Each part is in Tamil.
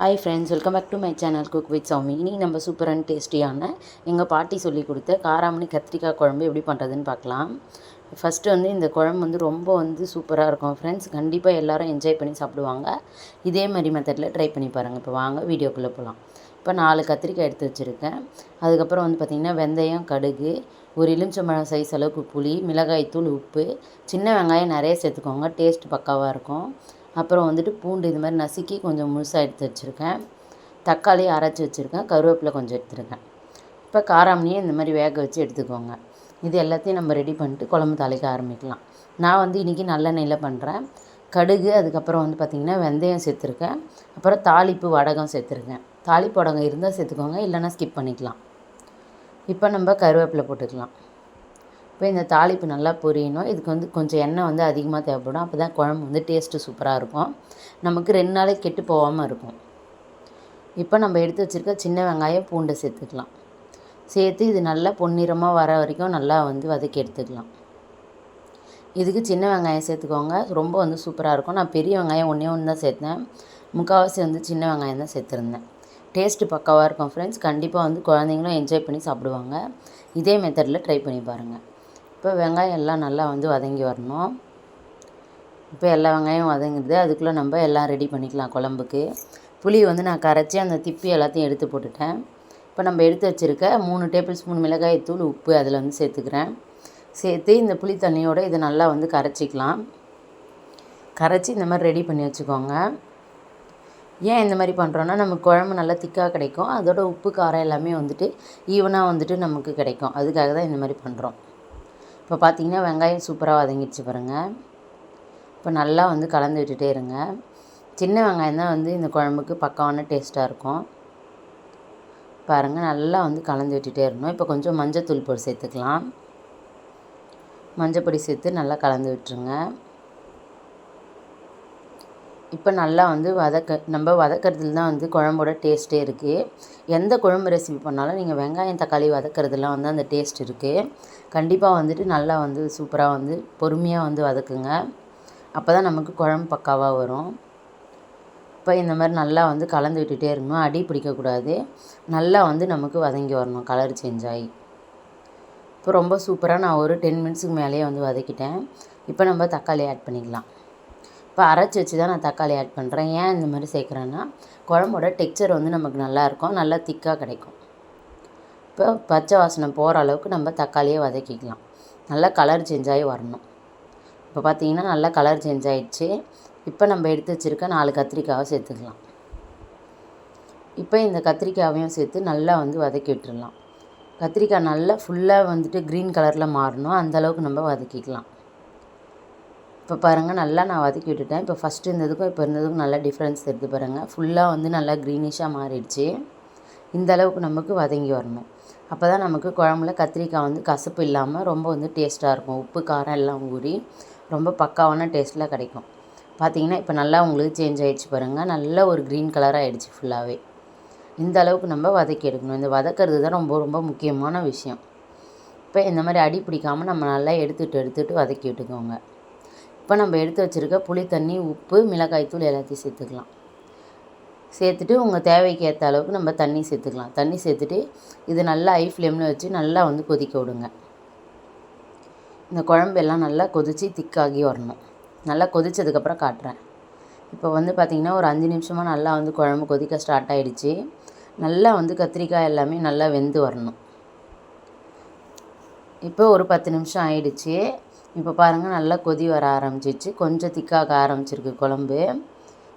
Hi friends welcome back to my channel cook with Soumi இன்றைக்கி நம்ம சூப்பர் அண்ட் டேஸ்டியான எங்கள் பாட்டி சொல்லி கொடுத்த காராமணி கத்திரிக்காய் குழம்பு எப்படி பண்ணுறதுன்னு பார்க்கலாம். ஃபஸ்ட்டு வந்து இந்த குழம்பு வந்து ரொம்ப வந்து சூப்பராக இருக்கும். ஃப்ரெண்ட்ஸ் கண்டிப்பாக எல்லோரும் என்ஜாய் பண்ணி சாப்பிடுவாங்க. இதே மாதிரி மெத்தடில் ட்ரை பண்ணி பாருங்கள் இப்போ வாங்க வீடியோக்குள்ளே போகலாம் இப்போ நாலு கத்திரிக்காய் எடுத்து வச்சுருக்கேன். அதுக்கப்புறம் வந்து பார்த்திங்கன்னா வெந்தயம் கடுகு ஒரு எலுமிச்சம்பழம் சைஸ் அளவுக்கு புளி மிளகாய்த்தூள் உப்பு. சின்ன வெங்காயம் நிறைய சேர்த்துக்கோங்க. டேஸ்ட் பக்காவாக இருக்கும். அப்புறம் வந்துட்டு பூண்டு இது மாதிரி நசுக்கி கொஞ்சம் முழுசாக எடுத்து வச்சுருக்கேன். தக்காளி அரைச்சி வச்சுருக்கேன். கருவேப்பிலை கொஞ்சம் எடுத்துருக்கேன் இப்போ காராமணியை இந்த மாதிரி வேக வச்சு எடுத்துக்கோங்க. இது எல்லாத்தையும் நம்ம ரெடி பண்ணிட்டு குழம்பு தாளிக்க ஆரம்பிக்கலாம். நான் வந்து இன்றைக்கி நல்லெண்ணெயில் பண்ணுறேன் கடுகு அதுக்கப்புறம் வந்து பார்த்திங்கன்னா வெந்தயம் சேர்த்துருக்கேன். அப்புறம் தாளிப்பு வடகம் சேர்த்துருக்கேன். தாளிப்பு வடகம் இருந்தால் சேர்த்துக்கோங்க. இல்லைன்னா ஸ்கிப் பண்ணிக்கலாம். இப்போ நம்ம கருவேப்பிலை போட்டுக்கலாம். இப்போ இந்த தாளிப்பு நல்லா பொரியணும். இதுக்கு வந்து கொஞ்சம் எண்ணெய் வந்து அதிகமாக தேவைப்படும். அப்போ தான் குழம்பு வந்து டேஸ்ட்டு சூப்பராக இருக்கும். நமக்கு ரெண்டு நாளைக்கு கெட்டு போகாமல் இருக்கும். இப்போ நம்ம எடுத்து வச்சுருக்க சின்ன வெங்காயம் பூண்டை சேர்த்துக்கலாம். சேர்த்து இது நல்லா பொன்னிறமாக வர வரைக்கும் நல்லா வந்து வதக்கி எடுத்துக்கலாம். இதுக்கு சின்ன வெங்காயம் சேர்த்துக்கோங்க. ரொம்ப வந்து சூப்பராக இருக்கும். நான் பெரிய வெங்காயம் ஒன்றே ஒன்று தான் சேர்த்தேன். முக்கால்வாசி வந்து சின்ன வெங்காயம் தான் சேர்த்துருந்தேன். டேஸ்ட்டு பக்காவாக இருக்கும் ஃப்ரெண்ட்ஸ் கண்டிப்பாக வந்து குழந்தைங்களும் என்ஜாய் பண்ணி சாப்பிடுவாங்க. இதே மெத்தடில் ட்ரை பண்ணி பாருங்கள் இப்போ வெங்காயம் எல்லாம் நல்லா வந்து வதங்கி வரணும். இப்போ எல்லா வெங்காயம் வதங்குது. அதுக்குள்ளே நம்ம எல்லாம் ரெடி பண்ணிக்கலாம் குழம்புக்கு. புளி வந்து நான் கரைச்சி அந்த திப்பி எல்லாத்தையும் எடுத்து போட்டுட்டேன். இப்போ நம்ம எடுத்து வச்சுருக்க மூணு டேபிள் ஸ்பூன் மிளகாய் தூள் உப்பு அதில் வந்து சேர்த்துக்கிறேன். சேர்த்து இந்த புளி தண்ணியோடு இதை நல்லா வந்து கரைச்சிக்கலாம். கரைச்சி இந்த மாதிரி ரெடி பண்ணி வச்சுக்கோங்க. ஏன் இந்த மாதிரி பண்ணுறோன்னா நமக்கு குழம்பு நல்லா திக்காக கிடைக்கும். அதோட உப்பு காரம் எல்லாமே வந்துட்டு ஈவனாக வந்துட்டு நமக்கு கிடைக்கும். அதுக்காக தான் இந்த மாதிரி பண்ணுறோம் இப்போ பார்த்தீங்கன்னா வெங்காயம் சூப்பராக வதங்கிடுச்சு பாருங்கள் இப்போ நல்லா வந்து கலந்து விட்டுட்டே இருங்க. சின்ன வெங்காயம் தான் வந்து இந்த குழம்புக்கு பக்கமான டேஸ்ட்டாக இருக்கும். பாருங்கள் நல்லா வந்து கலந்து விட்டுட்டே இருக்கணும் இப்போ கொஞ்சம் மஞ்சள் தூள் பொடி சேர்த்துக்கலாம். மஞ்சள் பொடி சேர்த்து நல்லா கலந்து விட்டுருங்க. இப்போ நல்லா வந்து வதக்க நம்ம வதக்கிறதுல தான் வந்து குழம்போட டேஸ்ட்டே இருக்குது எந்த குழம்பு ரெசிபி பண்ணாலும் நீங்கள் வெங்காயம் தக்காளி வதக்கிறதுலாம் வந்து அந்த டேஸ்ட் இருக்குது கண்டிப்பாக வந்துட்டு நல்லா வந்து சூப்பராக வந்து பொறுமையாக வந்து வதக்குங்க. அப்போ தான் நமக்கு குழம்பு பக்காவாக வரும். இப்போ இந்த மாதிரி நல்லா வந்து கலந்து விட்டுட்டே இருக்கணும் அடி பிடிக்கக்கூடாது நல்லா வந்து நமக்கு வதங்கி வரணும் கலர் சேஞ்ச் ஆகி. இப்போ ரொம்ப சூப்பராக நான் ஒரு டென் மினிட்ஸுக்கு மேலேயே வந்து வதக்கிட்டேன். இப்போ நம்ம தக்காளி ஆட் பண்ணிக்கலாம். இப்போ அரைச்சி வச்சு தான் நான் தக்காளி ஆட் பண்ணுறேன் ஏன் இந்த மாதிரி சேர்க்குறேன்னா குழம்போட டெக்ஸ்சர் வந்து நமக்கு நல்லாயிருக்கும் நல்லா திக்காக கிடைக்கும். இப்போ பச்சை வாசனை போகிற அளவுக்கு நம்ம தக்காளியை வதக்கிக்கலாம். நல்லா கலர் சேஞ்ச் ஆகி வரணும். இப்போ பார்த்தீங்கன்னா நல்லா கலர் சேஞ்ச் ஆகிடுச்சு இப்போ நம்ம எடுத்து வச்சுருக்க நாலு கத்திரிக்காவை சேர்த்துக்கலாம். இப்போ இந்த கத்திரிக்காவையும் சேர்த்து நல்லா வந்து வதக்கி விட்டுடலாம் கத்திரிக்காய் நல்லா ஃபுல்லாக வந்துட்டு க்ரீன் கலரில் மாறணும். அந்தளவுக்கு நம்ம வதக்கிக்கலாம். இப்போ பாருங்கள் நல்லா நான் வதக்கி விட்டுட்டேன். இப்போ ஃபஸ்ட்டு இருந்ததுக்கும் இப்போ இருந்ததுக்கும் நல்லா டிஃப்ரென்ஸ் எடுத்து பாருங்கள் ஃபுல்லாக வந்து நல்லா க்ரீனிஷாக மாறிடுச்சு. இந்த அளவுக்கு நமக்கு வதங்கி வரணும். அப்போ தான் நமக்கு குழம்புல கத்திரிக்காய் வந்து கசப்பு இல்லாமல் ரொம்ப வந்து டேஸ்ட்டாக இருக்கும். உப்பு காரம் எல்லாம் ஊறி ரொம்ப பக்காவான டேஸ்ட்டில் கிடைக்கும். பார்த்திங்கன்னா இப்போ நல்லா உங்களுக்கு சேஞ்ச் ஆகிடுச்சு பாருங்கள் நல்ல ஒரு க்ரீன் கலராக ஆகிடுச்சு ஃபுல்லாகவே இந்த அளவுக்கு நம்ம வதக்கி எடுக்கணும். இந்த வதக்கிறது தான் ரொம்ப ரொம்ப முக்கியமான விஷயம். இப்போ இந்த மாதிரி அடி பிடிக்காமல் நம்ம நல்லா எடுத்துகிட்டு எடுத்துகிட்டு வதக்கி விட்டுக்கோங்க. இப்போ நம்ம எடுத்து வச்சுருக்க புளி தண்ணி உப்பு மிளகாய்த்தூள் எல்லாத்தையும் சேர்த்துக்கலாம். சேர்த்துட்டு உங்கள் தேவைக்கு ஏற்ற அளவுக்கு நம்ம தண்ணி சேர்த்துக்கலாம். தண்ணி சேர்த்துட்டு இது நல்லா ஐ ஃப்ளேமில் வச்சு நல்லா வந்து கொதிக்க விடுங்க. இந்த குழம்பெல்லாம் நல்லா கொதித்து திக்காகி வரணும். நல்லா கொதித்ததுக்கப்புறம் காட்டுறேன். இப்போ வந்து பார்த்திங்கன்னா ஒரு அஞ்சு நிமிஷமாக நல்லா வந்து குழம்பு கொதிக்க ஸ்டார்ட் ஆகிடுச்சு நல்லா வந்து கத்திரிக்காய் எல்லாமே நல்லா வெந்து வரணும். இப்போ ஒரு பத்து நிமிஷம் ஆயிடுச்சு. இப்போ பாருங்கள் நல்லா கொதி வர ஆரம்பிச்சிச்சு கொஞ்சம் திக்காக ஆரம்பிச்சிருக்கு குழம்பு.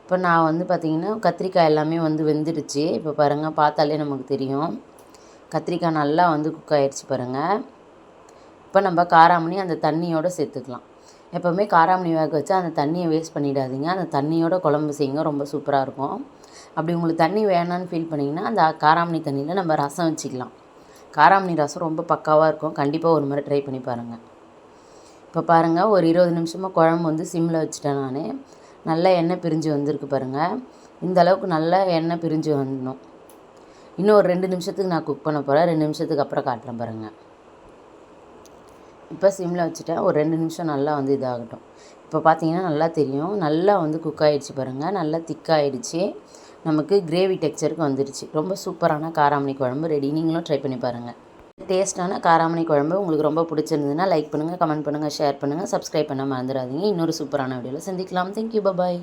இப்போ நான் வந்து பார்த்திங்கன்னா கத்திரிக்காய் எல்லாமே வந்து வெந்துடுச்சு. இப்போ பாருங்கள் பார்த்தாலே நமக்கு தெரியும். கத்திரிக்காய் நல்லா வந்து குக் ஆகிடுச்சு பாருங்கள் இப்போ நம்ம காராமணி அந்த தண்ணியோடு சேர்த்துக்கலாம். எப்போவுமே காராமணி வேக வச்சா அந்த தண்ணியை வேஸ்ட் பண்ணிடாதீங்க. அந்த தண்ணியோட குழம்பு செய்யுங்க ரொம்ப சூப்பராக இருக்கும். அப்படி உங்களுக்கு தண்ணி வேணான்னு ஃபீல் பண்ணிங்கன்னா அந்த காராமணி தண்ணியில் நம்ம ரசம் வச்சுக்கலாம். காராமணி ரசம் ரொம்ப பக்காவாக இருக்கும். கண்டிப்பாக ஒரு முறை ட்ரை பண்ணி பாருங்கள் இப்போ பாருங்கள் ஒரு இருபது நிமிஷமாக குழம்பு வந்து சிம்மில் வச்சுட்டேன் நான். நல்லா எண்ணெய் பிரிஞ்சு வந்திருக்கு பாருங்கள் இந்த அளவுக்கு நல்லா எண்ணெய் பிரிஞ்சு வந்தோம் இன்னும் ஒரு ரெண்டு நிமிஷத்துக்கு நான் குக் பண்ண போகிறேன் ரெண்டு நிமிஷத்துக்கு அப்புறம் காட்டுறேன் பாருங்கள் இப்போ சிம்மில் வச்சுட்டேன். ஒரு ரெண்டு நிமிஷம் நல்லா வந்து இதாகட்டும். இப்போ பார்த்தீங்கன்னா நல்லா தெரியும். நல்லா வந்து குக் ஆகிடுச்சு பாருங்கள் நல்லா திக்காகிடுச்சு நமக்கு கிரேவி டெக்ஸ்சருக்கு வந்துடுச்சு ரொம்ப சூப்பரான காராமணி குழம்பு. ரெடி நீங்களும் ட்ரை பண்ணி பாருங்கள் டேஸ்ட்டான காராமணி குழம்பு உங்களுக்கு ரொம்ப பிடிச்சிருந்ததுன்னா லைக் பண்ணுங்கள் கமெண்ட் பண்ணுங்கள் ஷேர் பண்ணுங்கள் சப்ஸ்கிரைப் பண்ண மறந்துடாதீங்க. இன்னொரு சூப்பரான வீடியோவில் சந்திக்கலாம். Thank you bye